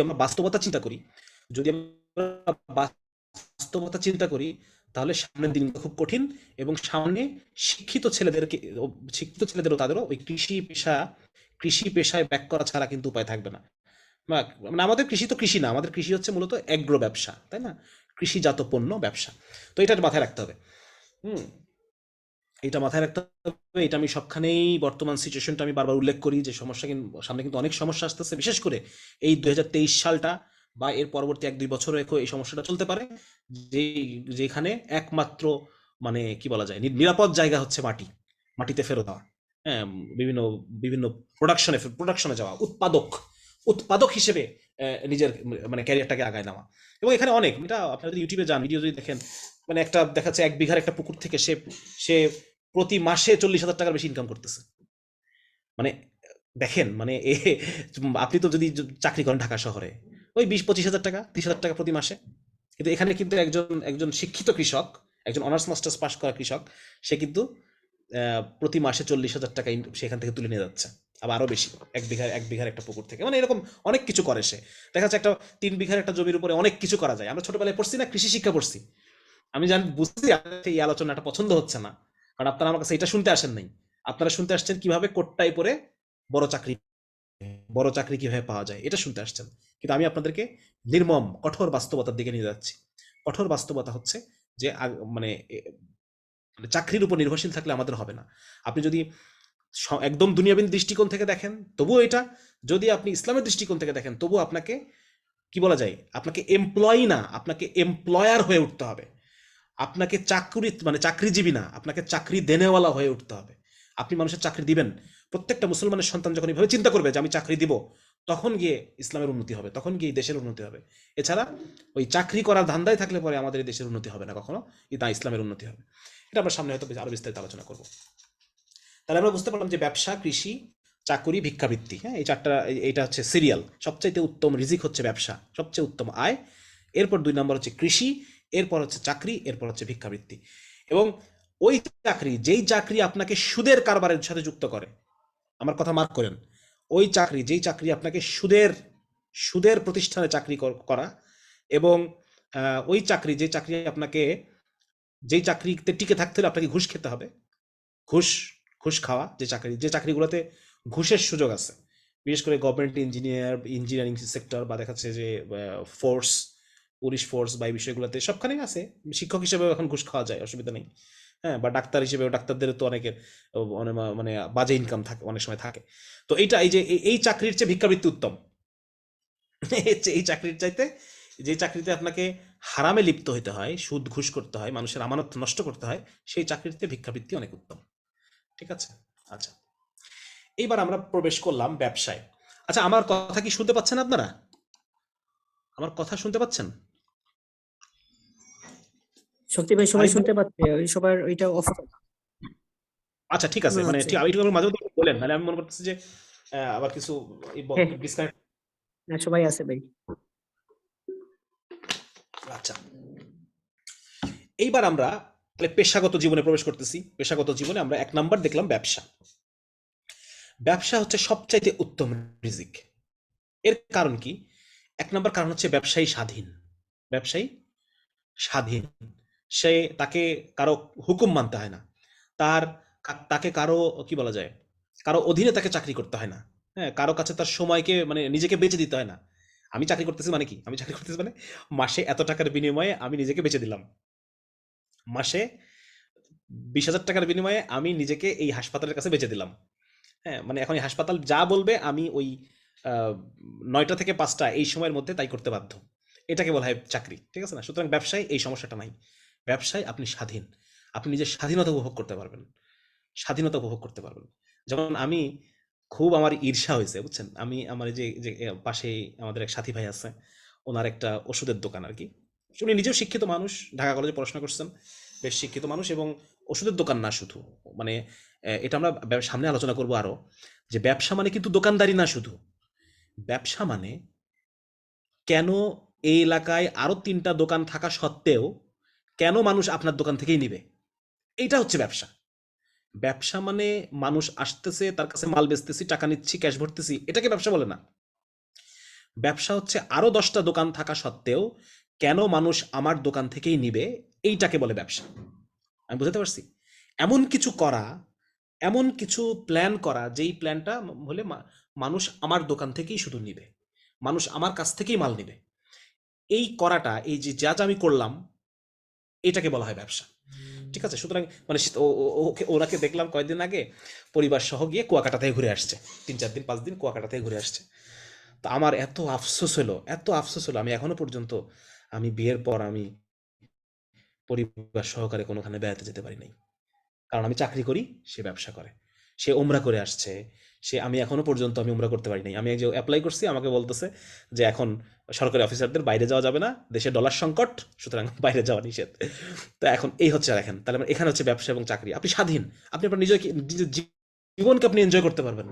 আমরা বাস্তবতা চিন্তা করি, যদি আমরা বাস্তবতা চিন্তা করি, তাহলে সামনের দিনগুলো খুব কঠিন এবং সামনে শিক্ষিত ছেলেদেরকে, শিক্ষিত ছেলেদেরও তাদেরও ওই কৃষি পেশা, কৃষি পেশায় ব্যাক করা ছাড়া কিন্তু উপায় থাকবে না। মানে আমাদের কৃষি তো কৃষি না, আমাদের কৃষি হচ্ছে মূলত অ্যাগ্রো ব্যবসা, তাই না? কৃষিজাত পণ্য ব্যবসা। তো এটা মাথায় রাখতে হবে। হুম। এটা মাথায় রাখতে হবে, এটা আমি সবখানেই বর্তমান সিচুয়েশনটা আমি বারবার উল্লেখ করি যে সমস্যা কিন্তু সামনে কিন্তু অনেক সমস্যা আসতেছে। বিশেষ করে এই দুই সালটা বা এর পরবর্তী এক দুই বছর রেখো এই সমস্যাটা চলতে পারে, যে, যেখানে একমাত্র মানে কি বলা যায় নিরাপদ জায়গা হচ্ছে মাটি, মাটিতে ফেরত দেওয়া। হ্যাঁ বিভিন্ন বিভিন্ন প্রোডাকশনে প্রোডাকশনে যাওয়া, উৎপাদক উৎপাদক হিসেবে নিজের মানে ক্যারিয়ারটাকে আগায় নেওয়া। এবং এখানে অনেক, এটা আপনারা যদি ইউটিউবে যান ভিডিও যদি দেখেন মানে একটা দেখাচ্ছে এক বিঘার একটা পুকুর থেকে সে সে প্রতি মাসে চল্লিশ হাজার টাকার বেশি ইনকাম করতেছে। মানে দেখেন মানে এ, আপনি তো যদি চাকরি করেন ঢাকা শহরে, ওই বিশ, পঁচিশ হাজার টাকা, তিরিশ হাজার টাকা প্রতি মাসে। কিন্তু এখানে কিন্তু একজন একজন শিক্ষিত কৃষক, একজন অনার্স, মাস্টার্স পাস করা কৃষক, সে কিন্তু প্রতি মাসে চল্লিশ হাজার টাকা সেখান থেকে তুলে নিয়ে যাচ্ছে, আবার আরও বেশি, এক বিঘার এক বিঘার একটা পুকুর থেকে। মানে এরকম অনেক কিছু করে সে। দেখা যাচ্ছে একটা তিন বিঘার একটা জমির উপরে অনেক কিছু করা যায়। আমরা ছোটবেলায় পড়ছি না, কৃষি শিক্ষা পড়ছি। আমি জানি, বুঝছি, এই আলোচনাটা পছন্দ হচ্ছে না। কারণ আপনারা আমার কাছে এটা শুনতে আসেন নাই। আপনারা শুনতে আসছেন কীভাবে কোটটাই পরে বড় চাকরি বড় চাকরি কীভাবে পাওয়া যায়, এটা শুনতে আসছেন। কিন্তু আমি আপনাদেরকে নির্মম, কঠোর বাস্তবতার দিকে নিয়ে যাচ্ছি। কঠোর বাস্তবতা হচ্ছে যে মানে মানে চাকরির উপর নির্ভরশীল থাকলে আমাদের হবে না। আপনি যদি একদম দুনিয়াবিন দৃষ্টিকোণ থেকে দেখেন, তবুও এটা, যদি আপনি ইসলামের দৃষ্টিকোণ থেকে দেখেন, তবুও আপনাকে, কি বলা যায়? আপনাকে এমপ্লয়ি না, আপনাকে এমপ্লয়ার হয়ে উঠতে হবে। আপনাকে চাকরি মানে চাকরিজীবী না, আপনাকে চাকরি দেনেওয়ালা হয়ে উঠতে হবে। আপনি মানুষের চাকরি দিবেন। প্রত্যেকটা মুসলমানের সন্তান যখন এইভাবে চিন্তা করবে যে আমি চাকরি দিব, তখন গিয়ে ইসলামের উন্নতি হবে, তখন গিয়ে দেশের উন্নতি হবে। এছাড়া ওই চাকরি করার ধান্দায় থাকলে পরে আমাদের এই দেশের উন্নতি হবে না কখনো তা ইসলামের উন্নতি হবে। এটা আমরা সামনে হয়তো আরও বিস্তারিত আলোচনা করব। তাহলে আমরা বুঝতে পারলাম যে ব্যবসা, কৃষি, চাকুরি, ভিক্ষাবৃত্তি হ্যাঁ এই চারটা এইটা হচ্ছে সিরিয়াল। সবচাইতে উত্তম রিজিক হচ্ছে ব্যবসা, সবচেয়ে উত্তম আয়। এরপর দুই নম্বর হচ্ছে কৃষি। এরপর হচ্ছে চাকরি, এরপর হচ্ছে ভিক্ষাবৃত্তি। এবং ওই চাকরি, যেই চাকরি আপনাকে সুদের কারবারের সাথে যুক্ত করে, আমার কথা মার্ক করেন, ওই চাকরি, যেই চাকরি আপনাকে সুদের সুদের প্রতিষ্ঠানে চাকরি করা এবং ওই চাকরি, যে চাকরি আপনাকে, যেই চাকরিতে টিকে থাকতে হলে আপনাকে ঘুষ খেতে হবে। ঘুষ ঘুষ খাওয়া, যে চাকরি, যে চাকরিগুলোতে ঘুষের সুযোগ আছে। বিশেষ করে গভর্নমেন্ট ইঞ্জিনিয়ার ইঞ্জিনিয়ারিং সেক্টর বা দেখাচ্ছে যে ফোর্স পুলিশ ফোর্স বা এই বিষয়গুলোতে সবখানেই আছে। শিক্ষক হিসেবেও এখন ঘুষ খাওয়া যায়, অসুবিধা নেই। হ্যাঁ বা ডাক্তার হিসেবেও ডাক্তারদের তো অনেকের অনেক মানে বাজে ইনকাম থাকে, অনেক সময় থাকে। তো এইটা, এই যে, এই- চাকরির চেয়ে ভিক্ষাবৃত্তি উত্তম। এই চাকরির চাইতে, যে চাকরিতে আপনাকে হারামে লিপ্ত হতে হয়, সুদ ঘুষ করতে হয়, মানুষের আমানত নষ্ট করতে হয়, সেই চাকরিতে ভিক্ষাবৃত্তি অনেক উত্তম। ঠিক আছে? আচ্ছা। এইবার আমরা প্রবেশ করলাম ব্যবসায়। আচ্ছা আমার কথা কি শুনতে পাচ্ছেন আপনারা? আমার কথা শুনতে পাচ্ছেন? শক্তি ভাই সবাই শুনতে পাচ্ছে ওই সবার ওইটা অফ আচ্ছা ঠিক আছে মানে ঠিক আমি মাঝে মধ্যে বলেন নাহলে আমি মনে করতেছি যে আবার কিছু হ্যাঁ। ডিসকানেক্ট না সবাই আছে ভাই। আচ্ছা। এইবার আমরা তাহলে পেশাগত জীবনে প্রবেশ করতেছি। পেশাগত জীবনে আমরা এক নাম্বার দেখলাম ব্যবসা। ব্যবসা হচ্ছে সবচাইতে উত্তম রিজিক। এর কারণ কি? এক নম্বর কারণ হচ্ছে ব্যবসায়ী স্বাধীন। ব্যবসায়ী স্বাধীন। সে তাকে কারও হুকুম মানতে হয় না। তার তাকে কারও, কি বলা যায়, কারও অধীনে তাকে চাকরি করতে হয় না। হ্যাঁ কারও কাছে তার সময়কে মানে নিজেকে বেঁচে দিতে হয় না। আমি চাকরি করতেছি মানে কি? আমি চাকরি করতেছি মানে মাসে এত টাকার বিনিময়ে আমি নিজেকে বেঁচে দিলাম। মাসে বিশ হাজার টাকার বিনিময়ে আমি নিজেকে এই হাসপাতালের কাছে বেঁচে দিলাম। হ্যাঁ মানে এখন এই হাসপাতাল যা বলবে আমি ওই নয়টা থেকে পাঁচটা এই সময়ের মধ্যে তাই করতে বাধ্য। এটাকে বলা হয় চাকরি ঠিক আছে না? সুতরাং ব্যবসায় এই সমস্যাটা নাই। ব্যবসায় আপনি স্বাধীন। আপনি নিজের স্বাধীনতা উপভোগ করতে পারবেন। স্বাধীনতা উপভোগ করতে পারবেন। যেমন আমি খুব আমার ঈর্ষা হয়েছে বুঝছেন? আমি আমার যে যে এ, পাশেই আমাদের এক সাথী ভাই আছে ওনার একটা ওষুধের দোকান আর কি। উনি নিজেও শিক্ষিত মানুষ ঢাকা কলেজে পড়াশোনা করছেন বেশ শিক্ষিত মানুষ এবং ওষুধের দোকান না শুধু। মানে এটা আমরা সামনে আলোচনা করব আরও। যে ব্যবসা মানে কিন্তু দোকানদারি না শুধু। ব্যবসা মানে কেন এই এলাকায় আরও তিনটা দোকান থাকা সত্ত্বেও কেন মানুষ আপনার দোকান থেকেই নিবে? এইটা হচ্ছে ব্যবসা। ব্যবসা মানে মানুষ আসতেছে, তার কাছে মাল বেচতেছি, টাকা নিচ্ছি ক্যাশ ভরতেছি, এটাকে ব্যবসা বলে না। ব্যবসা হচ্ছে আরও দশটা দোকান থাকা সত্ত্বেও কেন মানুষ আমার দোকান থেকেই নিবে, এইটাকে বলে ব্যবসা। আমি বুঝতে পারছি? এমন কিছু করা, এমন কিছু প্ল্যান করা, যেই প্ল্যানটা হলে মানুষ আমার দোকান থেকেই শুধু নিবে। মানুষ আমার কাছ থেকেই মাল নিবে। এই করাটা এই যে যা যা আমি করলাম এটাকে বলা হয় ব্যবসা। ঠিক আছে? সুতরাং মানে ওকে ওনাকে দেখলাম কয়েকদিন আগে পরিবার সহ গিয়ে কুয়াকাটা থেকে ঘুরে আসছে। তিন চার দিন পাঁচ দিন কুয়াকাটা থেকে ঘুরে আসছে। তো আমার এত আফসোস হলো এত আফসোস হলো। আমি এখনও পর্যন্ত আমি বিয়ের পর আমি পরিবার সহকারে কোনোখানে বেড়াতে যেতে পারি নাই। কারণ আমি চাকরি করি সে ব্যবসা করে। সে ওমরা করে আসছে। সে আমি এখনও পর্যন্ত আমি ওমরা করতে পারি নাই। আমি যে অ্যাপ্লাই করছি, আমাকে বলতেছে যে এখন সরকারি অফিসারদের বাইরে যাওয়া যাবে না, দেশে ডলার সংকট, সুতরাং বাইরে যাওয়া নিষেধ। তো এখন এই হচ্ছে দেখেন তাহলে আমার এখানে হচ্ছে ব্যবসা এবং চাকরি। আপনি স্বাধীন। আপনি আপনার নিজেকে নিজের জীবনকে আপনি এনজয় করতে পারবেন।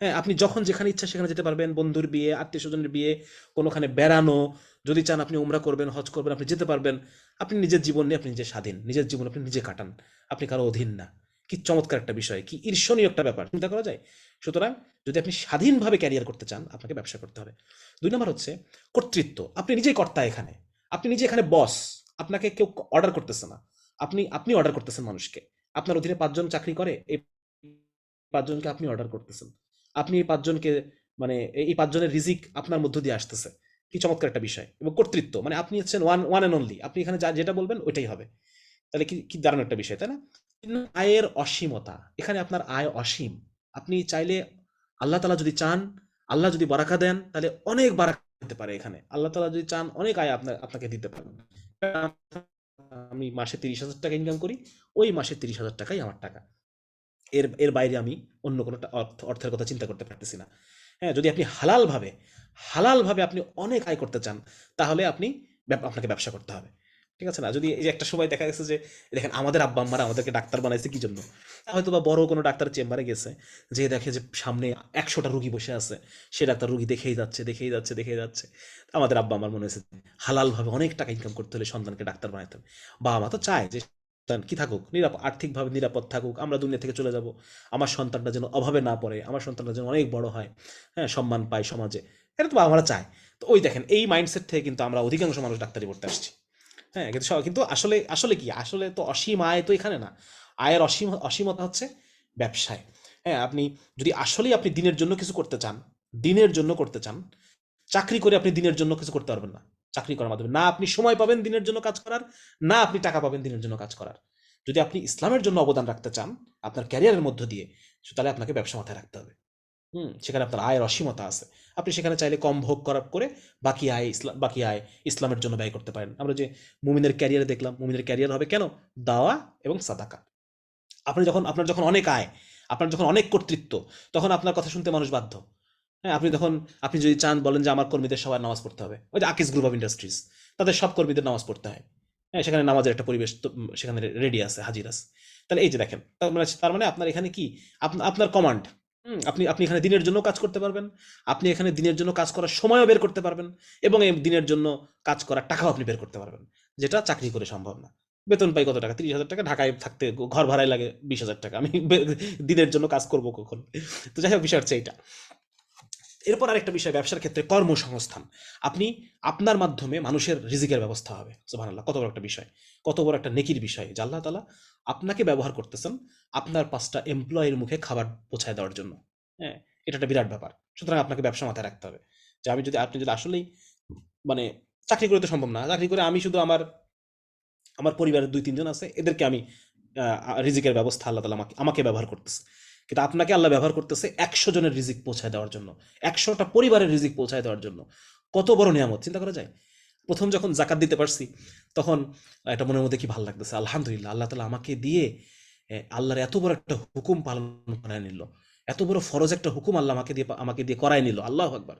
হ্যাঁ আপনি যখন যেখানে ইচ্ছা সেখানে যেতে পারবেন। বন্ধুর বিয়ে আত্মীয় স্বজনের বিয়ে, কোনোখানে বেড়ানো, যদি চান আপনি উমরা করবেন, হজ করবেন, আপনি যেতে পারবেন। আপনি নিজের জীবন নিয়ে আপনি নিজে স্বাধীন। নিজের জীবন আপনি নিজে কাটান। আপনি কারও অধীন না। কি চমৎকার একটা বিষয়, কি ঈর্ষণীয় একটা ব্যাপার, চিন্তা করা যায়? সুতরাং যদি আপনি স্বাধীনভাবে ক্যারিয়ার করতে চান, আপনাকে ব্যবসা করতে হবে। দুই নম্বর হচ্ছে কর্তৃত্ব। আপনি নিজেই কর্তা এখানে। আপনি নিজে এখানে বস আপনাকে কেউ অর্ডার করতেছে না। আপনি আপনি অর্ডার করতেছেন মানুষকে। আপনার অধীনে পাঁচজন চাকরি করে, এই পাঁচজনকে আপনি অর্ডার করতেছেন। আপনি এই পাঁচজনকে মানে এই পাঁচজনের রিজিক আপনার মধ্য দিয়ে আসতেছে। কি চমৎকার একটা বিষয়। এবং কর্তৃত্ব মানে আপনি হচ্ছেন ওয়ান ওয়ান অ্যান্ড অনলি আপনি এখানে যা, যেটা বলবেন, ওইটাই হবে। তাহলে কি কি দারুণ একটা বিষয়, তাই না? আয়ের অসীমতা। এখানে আপনার আয় অসীম। আপনি চাইলে আল্লাহ তালা যদি চান, আল্লাহ যদি বারাকা দেন, তাহলে অনেক বারাকা দিতে পারে এখানে। আল্লাহ তালা যদি চান, অনেক আয় আপনার, আপনাকে দিতে পারেন আমি মাসে তিরিশ হাজার টাকা ইনকাম করি, ওই মাসে তিরিশ হাজার টাকাই আমার টাকা। এর এর বাইরে আমি অন্য কোনো অর্থ, অর্থের কথা চিন্তা করতে পারতেছি না। হ্যাঁ যদি আপনি হালালভাবে হালালভাবে আপনি অনেক আয় করতে চান, তাহলে আপনি আপনাকে ব্যবসা করতে হবে। ঠিক আছে না? যদি এই যে একটা সময় দেখা গেছে যে, দেখেন আমাদের আব্বা আম্মারা আমাদেরকে ডাক্তার বানাইছে কি জন্য হয়তো বা বড় কোনো ডাক্তার চেম্বারে গেছে, যে দেখে যে সামনে একশোটা রুগী বসে আছে সে ডাক্তার রুগী দেখেই যাচ্ছে দেখেই যাচ্ছে দেখেই যাচ্ছে। আমাদের আব্বা আমার মনে হয়েছে হালালভাবে অনেক টাকা ইনকাম করতে হলে সন্তানকে ডাক্তার বানাইতে হবে। বাবা মা তো চায় যে, সন্তান কি থাকুক নিরাপদ আর্থিকভাবে নিরাপদ থাকুক, আমরা দুনিয়া থেকে চলে যাব, আমার সন্তানটা যেন অভাবে না পড়ে, আমার সন্তানটা যেন অনেক বড় হয় হ্যাঁ সম্মান পায় সমাজে, এটা তো বাবা মারা চায়। তো ওই দেখেন, এই মাইন্ডসেট থেকে কিন্তু আমরা অধিকাংশ মানুষ ডাক্তারি পড়তে আসছি। হ্যাঁ কিন্তু কিন্তু আসলে আসলে কি? আসলে তো অসীম আয় তো এখানে না। আয়ের অসীম, অসীমতা হচ্ছে ব্যবসায়। হ্যাঁ আপনি যদি আসলেই আপনি দিনের জন্য কিছু করতে চান, দিনের জন্য করতে চান, চাকরি করে আপনি দিনের জন্য কিছু করতে পারবেন না, চাকরি করার মাধ্যমে। না আপনি সময় পাবেন দিনের জন্য কাজ করার, না আপনি টাকা পাবেন দিনের জন্য কাজ করার। যদি আপনি ইসলামের জন্য অবদান রাখতে চান, আপনার ক্যারিয়ারের মধ্য দিয়ে, তাহলে আপনাকে ব্যবসা মাথায় রাখতে হবে। হুম সেখানে আপনার আয়ের অসীমতা আছে। আপনি সেখানে চাইলে কম ভোগ করার করে বাকি আয় ইসলাম বাকি আয় ইসলামের জন্য ব্যয় করতে পারেন। আমরা যে মুমিনের ক্যারিয়ারে দেখলাম মুমিনের ক্যারিয়ার হবে কেন? দাওয়া এবং সাদাকা। আপনি যখন আপনার যখন অনেক আয় আপনার যখন অনেক কর্তৃত্ব তখন আপনার কথা শুনতে মানুষ বাধ্য। হ্যাঁ আপনি তখন আপনি যদি চান বলেন যে আমার কর্মীদের সবার নামাজ পড়তে হবে ওই যে আকিস গ্রুপ অফ ইন্ডাস্ট্রিজ তাদের সব কর্মীদের নামাজ পড়তে হয়। হ্যাঁ সেখানে নামাজের একটা পরিবেশ তো, সেখানে রেডি আছে হাজির আছে। তাহলে এই যে দেখেন তার মানে তার মানে আপনার এখানে কি? আপনার কমান্ড আপনি আপনি এখানে দিনের জন্য কাজ করতে পারবেন, আপনি এখানে দিনের জন্য কাজ করার সময়ও বের করতে পারবেন এবং এই দিনের জন্য কাজ করার টাকাও আপনি বের করতে পারবেন, যেটা চাকরি করে সম্ভব না। বেতন পাই কত টাকা? তিরিশ হাজার টাকা, ঢাকায় থাকতে ঘর ভাড়ায় লাগে বিশ হাজার টাকা। আমি দিনের জন্য কাজ করব কখন? তো যাই হোক, বিষয় হচ্ছে এইটা। এরপর আরেকটা বিষয়, ব্যবসার ক্ষেত্রে কর্মসংস্থান। আপনি আপনার মাধ্যমে মানুষের রিজিকের ব্যবস্থা হবে, সুবহানাল্লাহ। কত বড় একটা বিষয়। কত বড় একটা নেকির বিষয় যে আল্লাহ তালা আপনাকে ব্যবহার করতেছেন আপনার পাঁচটা এমপ্লয়ের মুখে খাবার পৌঁছায় দেওয়ার জন্য। হ্যাঁ এটা একটা বিরাট ব্যাপার। সুতরাং আপনাকে ব্যবসা মাথায় রাখতে হবে। যে আমি যদি, আপনি যদি আসলেই মানে চাকরি করে তো সম্ভব না। চাকরি করে আমি শুধু আমার আমার পরিবারের দুই, তিনজন আছে, এদেরকে আমি রিজিকের ব্যবস্থা আল্লাহ তালা আমাকে আমাকে ব্যবহার করতেছে। কিন্তু আপনাকে আল্লাহ ব্যবহার করতেছে একশো জনের রিজিক পৌঁছায় দেওয়ার জন্য, একশোটা পরিবারের রিজিক পৌঁছায় দেওয়ার জন্য। কত বড় নিয়ামত, চিন্তা করা যায়? প্রথম যখন জাকাত দিতে পারছি, তখন একটা মনের মধ্যে কি ভালো লাগতেছে? আলহামদুলিল্লাহ, আল্লাহ তালা আমাকে দিয়ে আল্লাহর এত বড় একটা হুকুম পালন করায় নিল। এত বড় ফরজ একটা হুকুম আল্লাহ আমাকে দিয়ে আমাকে দিয়ে করায় নিল। আল্লাহ আকবার।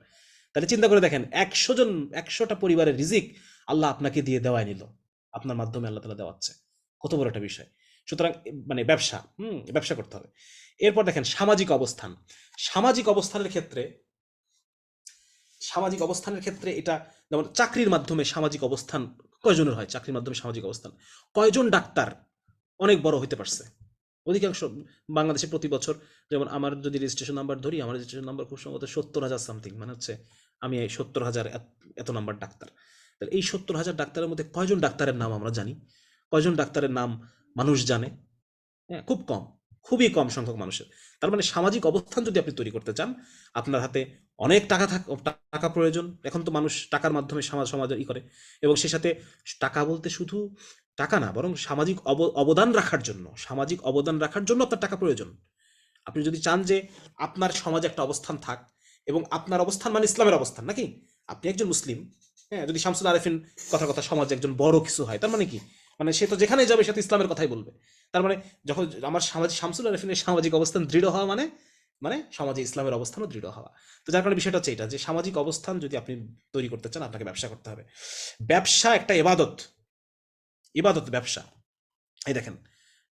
তাহলে চিন্তা করে দেখেন, একশো জন, একশোটা পরিবারের রিজিক আল্লাহ আপনাকে দিয়ে দেওয়াই নিল। আপনার মাধ্যমে আল্লাহ তালা দেওয়াচ্ছে। কত বড় একটা বিষয়। সুতরাং মানে ব্যবসা, হুম, ব্যবসা করতে হবে। এরপর দেখেন সামাজিক অবস্থান। সামাজিক অবস্থানের ক্ষেত্রে, সামাজিক অবস্থানের ক্ষেত্রে এটা যেমন চাকরির মাধ্যমে সামাজিক অবস্থান কয়জনের হয়? চাকরির মাধ্যমে সামাজিক অবস্থান। কয়জন ডাক্তার? অনেক বড় হইতে পারছে। অধিকাংশ বাংলাদেশে প্রতি বছর যেমন আমার যদি রেজিস্ট্রেশন নাম্বার ধরি, আমার রেজিস্ট্রেশন নাম্বার খুব সম্ভবত সত্তর হাজার সামথিং মানে হচ্ছে আমি এই সত্তর হাজার এত- নাম্বার ডাক্তার। তাহলে এই সত্তর হাজার ডাক্তারের মধ্যে কয়জন ডাক্তারের নাম আমরা জানি? কয়জন ডাক্তারের নাম মানুষ জানে? হ্যাঁ খুব কম। খুবই কম সংখ্যক মানুষের। তার মানে সামাজিক অবস্থান যদি আপনি তৈরি করতে চান, আপনার হাতে অনেক টাকা থাক টাকা প্রয়োজন। এখন তো মানুষ টাকার মাধ্যমে সমাজ সমাজ ই করে। এবং সে সাথে টাকা বলতে শুধু টাকা না, বরং সামাজিক অব- অবদান রাখার জন্য, সামাজিক অবদান রাখার জন্য আপনার টাকা প্রয়োজন। আপনি যদি চান যে আপনার সমাজে একটা অবস্থান থাক, এবং আপনার অবস্থান মানে ইসলামের অবস্থান, নাকি? আপনি একজন মুসলিম হ্যাঁ? যদি শামসুল আরেফিন কথা কথা, সমাজে একজন বড় কিছু হয়, তার মানে কি? মানে সে তো যেখানে যাবে, সে তো ইসলামের কথাই বলবে। তার মানে যখন আমার সামাজিক, শামসুল আরেফিনের সামাজিক অবস্থান দৃঢ় হওয়া মানে মানে সমাজে ইসলামের অবস্থানও দৃঢ় হওয়া। তো যার কারণে বিষয়টা হচ্ছে এটা, যে সামাজিক অবস্থান যদি আপনি তৈরি করতে চান, আপনাকে ব্যবসা করতে হবে। ব্যবসা একটা ইবাদত। ইবাদত, ব্যবসা। এই দেখেন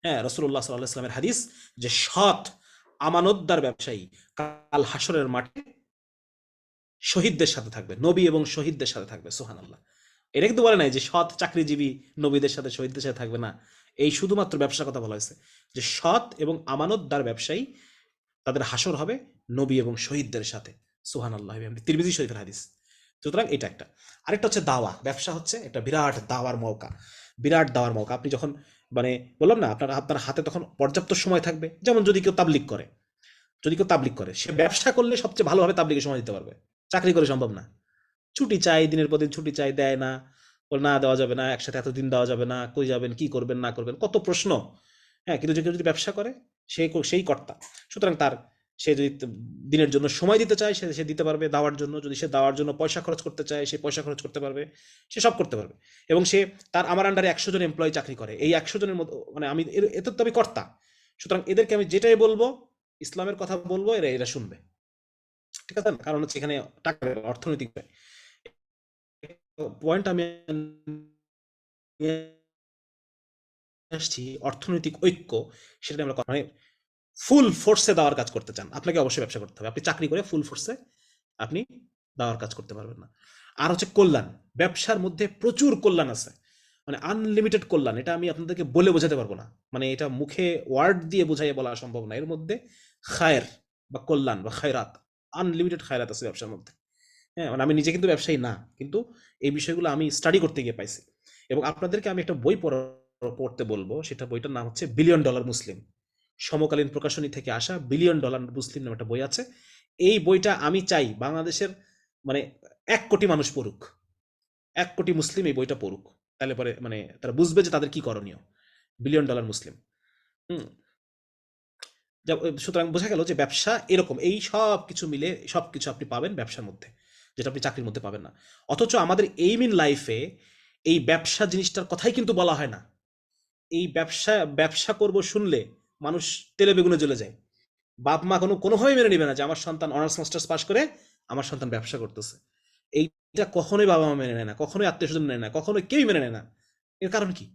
হ্যাঁ রসুল্লাহ সাল্লাহ ইসলামের হাদিস, যে সৎ, আমানতদার ব্যবসায়ী কাল হাসরের মাঠে শহীদদের সাথে থাকবে, নবী এবং শহীদদের সাথে থাকবে সোহান আল্লাহ এটা কিন্তু বলে নাই যে সৎ চাকরিজীবী নবীদের সাথে শহীদদের সাথে থাকবে না। এই শুধুমাত্র ব্যবসার কথা বলা হয়েছে যে সৎ এবং আমানতদার ব্যবসায়ী তাদের হাসর হবে নবী এবং শহীদদের সাথে। সোহান আল্লাহ তিরমিজি শরীফের হাদিস। সুতরাং এটা একটা। আরেকটা হচ্ছে দাওয়া। ব্যবসা হচ্ছে একটা বিরাট দাওয়ার মৌকা। বিরাট দাওয়ার মৌকা। আপনি যখন মানে বললাম না, আপনার আপনার হাতে তখন পর্যাপ্ত সময় থাকবে। যেমন যদি কেউ তাবলিক করে। যদি কেউ তাবলিক করে, সে ব্যবসা করলে সবচেয়ে ভালোভাবে তাবলিকে সময় দিতে পারবে। চাকরি করে সম্ভব না। ছুটি চাই, দিনের পর দিন ছুটি চাই, দেয় না। বলে, না, দেওয়া যাবে না, একসাথে এতদিন দেওয়া যাবে না, কই যাবেন, কি করবেন, না করবেন? কত প্রশ্ন। হ্যাঁ কিন্তু যে কেউ যদি ব্যবসা করে, সে সেই কর্তা। সুতরাং তার, সে যদি দিনের জন্য সময় দিতে চায়, সে সে দিতে পারবে দাওয়ার জন্য। যদি সে দাওয়ার জন্য পয়সা খরচ করতে চায়, সে পয়সা খরচ করতে পারবে, সে সব করতে পারবে। এবং সে, তার আমার আন্ডারে একশো জন এমপ্লয়ি চাকরি করে। এই একশো জনের মতো মানে আমি এতে তো আমি কর্তা। সুতরাং এদেরকে আমি যেটাই বলব, ইসলামের কথা বলব, এরা এরা শুনবে। ঠিক আছে? কারণ হচ্ছে এখানে টাকা, অর্থনৈতিক পয়েন্ট আমি আসছি, অর্থনৈতিক ঐক্য সেটা আমরা মানে ফুল ফোর্সে দেওয়ার কাজ করতে চান আপনাকে অবশ্যই ব্যবসা করতে হবে। আপনি চাকরি করে ফুল ফোর্সে আপনি দেওয়ার কাজ করতে পারবেন না। আর হচ্ছে কল্যাণ। ব্যবসার মধ্যে প্রচুর কল্যাণ আছে। মানে আনলিমিটেড কল্যাণ। এটা আমি আপনাদেরকে বলে বোঝাতে পারব না। মানে এটা মুখে ওয়ার্ড দিয়ে বোঝাইয়ে বলা সম্ভব না। এর মধ্যে খায়ের বা কল্যাণ বা খায়রাত আনলিমিটেড খায়রাত আছে ব্যবসার মধ্যে। হ্যাঁ মানে আমি নিজে কিন্তু ব্যবসায়ী না, কিন্তু এই বিষয়গুলো আমি স্টাডি করতে গিয়ে পাইছি। এবং আপনাদেরকে আমি একটা বই পড়া- পড়তে বলব, সেটা বইটার নাম হচ্ছে বিলিয়ন ডলার মুসলিম সমকালীন প্রকাশনী থেকে আসা বিলিয়ন ডলার মুসলিম নামে একটা বই আছে। এই বইটা আমি চাই বাংলাদেশের মানে এক কোটি মানুষ পড়ুক। এক কোটি মুসলিম এই বইটা পড়ুক। তাহলে পরে মানে তারা বুঝবে যে তাদের কি করণীয়। Billion dollar Muslim hmm. সুতরাং বোঝা গেল যে ব্যবসা এরকম, এই সব কিছু মিলে সব কিছু আপনি পাবেন ব্যবসার মধ্যে। যেটা আপনি চাকরির মধ্যে পাবেন না। অথচ আমাদের এইম ইন লাইফে এই ব্যবসা জিনিসটার কথাই কিন্তু বলা হয় না। এই ব্যবসা ব্যবসা করব শুনলে মানুষ তেলে বেগুনে জ্বলে যায়। বাপ মা কোনো, কোনোভাবেই মেনে নেবে না যে আমার সন্তান অনার্স মাস্টার্স পাস করে আমার সন্তান ব্যবসা করতেছে। এইটা কখনোই বাবা মা মেনে নেয় না, কখনোই আত্মীয় স্বজন মেনে না, কখনোই কেউই মেনে নেয় না। এর কারণ কি?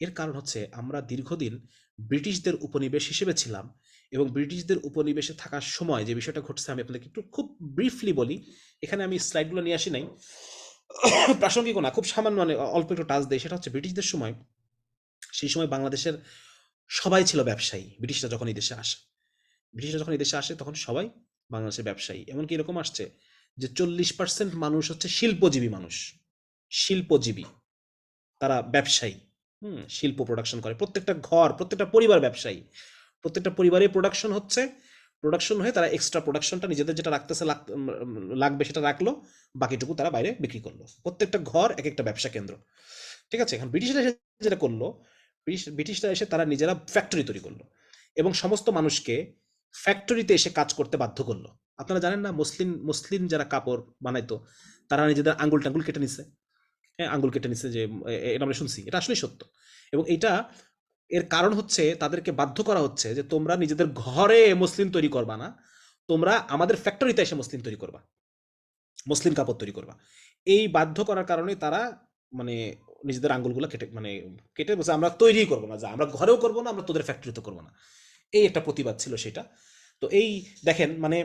এর কারণ হচ্ছে আমরা দীর্ঘদিন ব্রিটিশদের উপনিবেশ হিসেবে ছিলাম। এবং ব্রিটিশদের উপনিবেশে থাকার সময় যে বিষয়টা ঘটছে, আমি আপনাদেরকে একটু খুব ব্রিফলি বলি। এখানে আমি স্লাইডগুলো নিয়ে আসি নাই। প্রাসঙ্গিক না, খুব সামান্য মানে অল্প একটু টাচ দেয় সেটা হচ্ছে ব্রিটিশদের সময়, সেই সময় বাংলাদেশের সবাই ছিল ব্যবসায়ী, ব্রিটিশরা যখন এই দেশে আসে। ব্রিটিশরা যখন এই দেশে আসে, তখন সবাই বাংলাদেশের ব্যবসায়ী। এমনকি এরকম আসছে যে চল্লিশ পার্সেন্ট মানুষ হচ্ছে শিল্পজীবী মানুষ। শিল্পজীবী। তারা ব্যবসায়ী। হুম, শিল্প প্রোডাকশন করে। প্রত্যেকটা ঘর, প্রত্যেকটা পরিবার ব্যবসায়ী। প্রত্যেকটা পরিবারে প্রোডাকশন হচ্ছে। প্রোডাকশন হয়ে তারা এক্সট্রা প্রোডাকশনটা নিজেদের যেটা রাখতেছে লাগবে সেটা রাখল, বাকিটুকু তারা বাইরে বিক্রি করল। প্রত্যেকটা ঘর এক একটা ব্যবসা কেন্দ্র। ঠিক আছে? এখন ব্রিটিশরা এসে যেটা করল ব্রিটিশরা এসে তারা নিজেরা ফ্যাক্টরি তৈরি করল এবং সমস্ত মানুষকে ফ্যাক্টরিতে এসে কাজ করতে বাধ্য করল। আপনারা জানেন না, মুসলিম মুসলিম যারা কাপড় বানাইতো, তারা নিজেদের আঙ্গুল টাঙ্গুল কেটে নিছে। হ্যাঁ আঙ্গুল কেটে নিছে যে এটা আমরা শুনছি, এটা আসলেই সত্য। এবং এটা এর কারণ হচ্ছে তাদেরকে বাধ্য করা হচ্ছে যে তোমরা নিজেদের ঘরে মুসলিম তৈরি করবা না, তোমরা আমাদের ফ্যাক্টরিতে এসে মুসলিম তৈরি করবা, মুসলিম কাপড় তৈরি করবা। এই বাধ্য করার কারণে তারা মানে নিজেদের আঙ্গুলগুলো কেটে মানে কেটে বলছে, আমরা তৈরি করব না যা, আমরা ঘরেও করব না, আমরা তোদের ফ্যাক্টরিতে করব না। এই একটা প্রতিবাদ ছিল সেটা। তো এই দেখেন মানে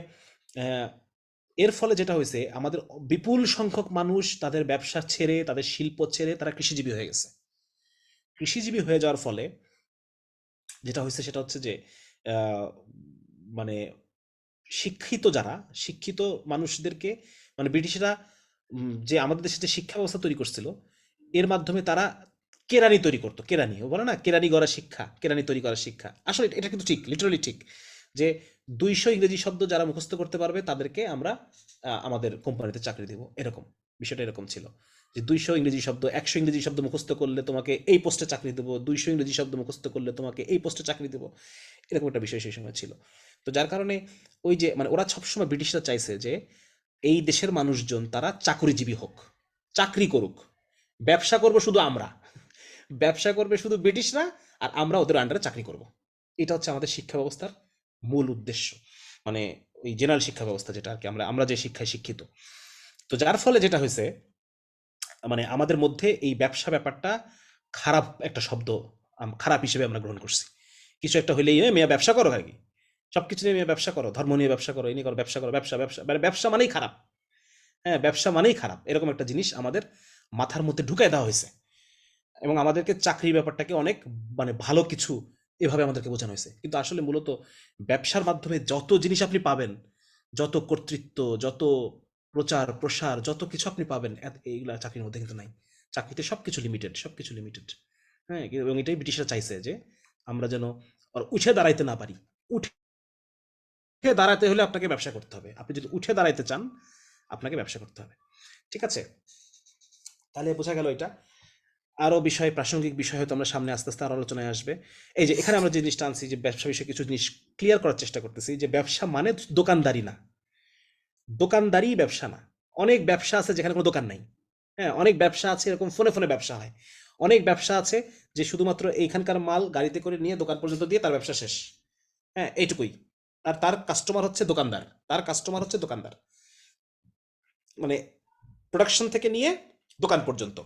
এর ফলে যেটা হয়েছে, আমাদের বিপুল সংখ্যক মানুষ তাদের ব্যবসা ছেড়ে, তাদের শিল্প ছেড়ে তারা কৃষিজীবী হয়ে গেছে। কৃষিজীবী হয়ে যাওয়ার ফলে যেটা হয়েছে সেটা হচ্ছে যে মানে শিক্ষিত যারা, শিক্ষিত মানুষদেরকে মানে ব্রিটিশরা যে আমাদের দেশে যে শিক্ষা ব্যবস্থা তৈরি করছিল, এর মাধ্যমে তারা কেরানি তৈরি করতো, কেরানি। ও বলে না, কেরানি গড়া শিক্ষা, কেরানি তৈরি করা শিক্ষা। আসলে এটা- কিন্তু ঠিক লিটারালি ঠিক, যে দুইশো ইংরেজি শব্দ যারা মুখস্থ করতে পারবে, তাদেরকে আমরা আমাদের কোম্পানিতে চাকরি দেব, এরকম। বিষয়টা এরকম ছিল যে দুইশো ইংরেজি শব্দ, একশো ইংরেজি শব্দ মুখস্থ করলে তোমাকে এই পোস্টে চাকরি দেবো, দুইশো ইংরেজি শব্দ মুখস্থ করলে তোমাকে এই পোস্টে চাকরি দেবো, এরকম একটা বিষয় সেই সময় ছিল। তো যার কারণে ওই যে মানে ওরা সবসময় ব্রিটিশরা চাইছে যে এই দেশের মানুষজন তারা চাকরিজীবী হোক, চাকরি করুক। ব্যবসা করব শুধু আমরা, ব্যবসা করবে শুধু ব্রিটিশরা আর আমরা ওদের আন্ডারে চাকরি করব। এটা হচ্ছে আমাদের শিক্ষা ব্যবস্থার মূল উদ্দেশ্য। মানে ওই জেনারেল শিক্ষা ব্যবস্থা যেটা আর কি, আমরা আমরা যে শিক্ষায় শিক্ষিত। তো যার ফলে যেটা হয়েছে মানে আমাদের মধ্যে এই ব্যবসা ব্যাপারটা খারাপ একটা শব্দ খারাপ হিসেবে আমরা গ্রহণ করছি। কিছু একটা হইলেই "এ, মেয়ে ব্যবসা করো আর কি সব কিছু নিয়ে মেয়ে ব্যবসা করো। ধর্ম নিয়ে ব্যবসা করো এই নিয়ে করো ব্যবসা করো ব্যবসা ব্যবসা। মানে ব্যবসা মানেই খারাপ। হ্যাঁ ব্যবসা মানেই খারাপ। এরকম একটা জিনিস আমাদের মাথার মধ্যে ঢুকাই দেওয়া হয়েছে এবং আমাদেরকে চাকরি ব্যাপারটাকে অনেক মানে ভালো কিছু এভাবে আমাদেরকে বোঝানো হয়েছে কিন্তু আসলে মূলত ব্যবসার মাধ্যমে যত জিনিস আপনি পাবেন যত কর্তৃত্ব যত প্রচার, প্রসার, যত কিছু আপনি পাবেন এইগুলা চাকরির মধ্যে কিন্তু নাই। চাকরিতে সব কিছু লিমিটেড সব কিছু লিমিটেড হ্যাঁ এবং এটাই ব্রিটিশরা চাইছে যে আমরা যেন উঠে দাঁড়াইতে না পারি। উঠে দাঁড়াতে হলে আপনাকে ব্যবসা করতে হবে। আপনি যদি উঠে দাঁড়াইতে চান, আপনাকে ব্যবসা করতে হবে। ঠিক আছে? তাহলে বোঝা গেল এটা। আরও বিষয়, প্রাসঙ্গিক বিষয় হয়তো আমরা সামনে আস্তে আস্তে আরও আলোচনায় আসবে। এই যে এখানে আমরা যে জিনিসটা আনছি, যে ব্যবসা বিষয়ে কিছু জিনিস ক্লিয়ার করার চেষ্টা করতেছি, যে ব্যবসা মানে দোকানদারি না। দোকানদারি ব্যবসা না। অনেক ব্যবসা আছে যেখানে কোনো দোকান নাই। হ্যাঁ অনেক ব্যবসা আছে এরকম ফোনে ফোনে ব্যবসা হয়। অনেক ব্যবসা আছে যে শুধুমাত্র এইখানকার মাল গাড়িতে করে নিয়ে দোকান পর্যন্ত দিয়ে তার ব্যবসা শেষ। হ্যাঁ এইটুকুই। আর তার কাস্টমার হচ্ছে দোকানদার। তার কাস্টমার হচ্ছে দোকানদার। মানে প্রোডাকশন থেকে নিয়ে দোকান পর্যন্ত।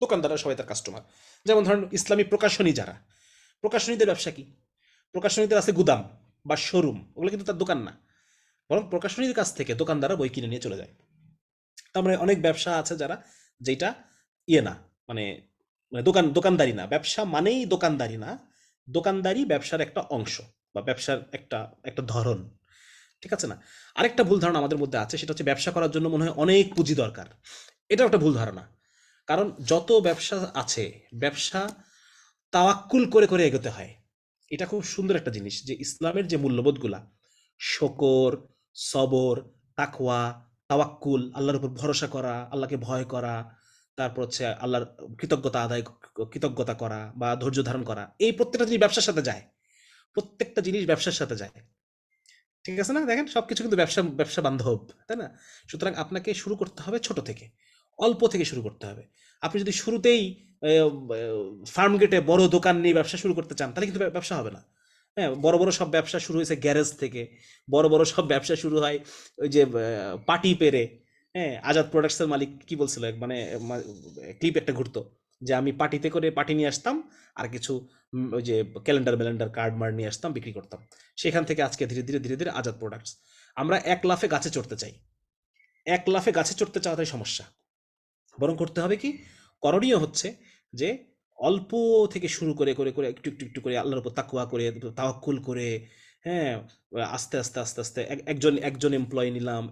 দোকানদাররা সবাই তার কাস্টমার যেমন ধরেন ইসলামী প্রকাশনী যারা। প্রকাশনীদের ব্যবসা কি? প্রকাশনীদের আছে গুদাম বা শোরুম ওগুলো কিন্তু তার দোকান না। বরং প্রকাশনীর কাছ থেকে দোকানদাররা বই কিনে নিয়ে চলে যায়। তার মানে অনেক ব্যবসা আছে যারা যেটা ইয়ে না মানে মানে দোকান, দোকানদারি না। ব্যবসা মানেই দোকানদারি না। দোকানদারি ব্যবসার একটা অংশ বা ব্যবসার একটা একটা ধরন। ঠিক আছে না? আরেকটা ভুল ধারণা আমাদের মধ্যে আছে, সেটা হচ্ছে ব্যবসা করার জন্য মনে হয় অনেক পুঁজি দরকার। এটা একটা ভুল ধারণা। কারণ যত ব্যবসা আছে, ব্যবসা তাওয়াক্কুল করে করে এগোতে হয়। এটা খুব সুন্দর একটা জিনিস যে ইসলামের যে মূল্যবোধগুলা, শকর সবর, তাকওয়া, তাওয়াক্কুল, আল্লাহর উপর ভরসা করা, আল্লাহকে ভয় করা, তারপর হচ্ছে আল্লাহর কৃতজ্ঞতা আদায়, কৃতজ্ঞতা করা বা ধৈর্য ধারণ করা। এই প্রত্যেকটা জিনিস ব্যবসার সাথে যায়। প্রত্যেকটা জিনিস ব্যবসার সাথে যায়। ঠিক আছে না? দেখেন সবকিছু কিন্তু ব্যবসা ব্যবসা বান্ধব, তাই না? সুতরাং আপনাকে শুরু করতে হবে ছোট থেকে। অল্প থেকে শুরু করতে হবে। আপনি যদি শুরুতেই ফার্ম গেটে বড় দোকান নিয়ে ব্যবসা শুরু করতে চান, তাহলে কিন্তু ব্যবসা হবে না। হ্যাঁ বড় বড় সব ব্যবসা শুরু হয়েছে গ্যারেজ থেকে। বড় বড় সব ব্যবসা শুরু হয় ওই যে পার্টি পেরে। হ্যাঁ আজাদ প্রোডাক্টসের মালিক কি বলছিল? মানে ক্লিপ একটা ঘুরতো যে, আমি পার্টিতে করে পার্টি নিয়ে আসতাম আর কিছু ওই যে ক্যালেন্ডার ব্যালেন্ডার কার্ড মার্ড নিয়ে আসতাম, বিক্রি করতাম। সেখান থেকে আজকে ধীরে ধীরে ধীরে ধীরে আজাদ প্রোডাক্টস আমরা এক লাফে গাছে চড়তে চাই। এক লাফে গাছে চড়তে চাওয়াটাই সমস্যা। বরং করতে হবে কি? করণীয় হচ্ছে যে অল্প থেকে শুরু করে করে করে একটু একটু একটু করে আল্লাহর উপর তাকুয়া করে, তাওয়াক্কুল করে হ্যাঁ আস্তে আস্তে আস্তে আস্তে এক- একজন একজন এমপ্লয়ি নিলাম।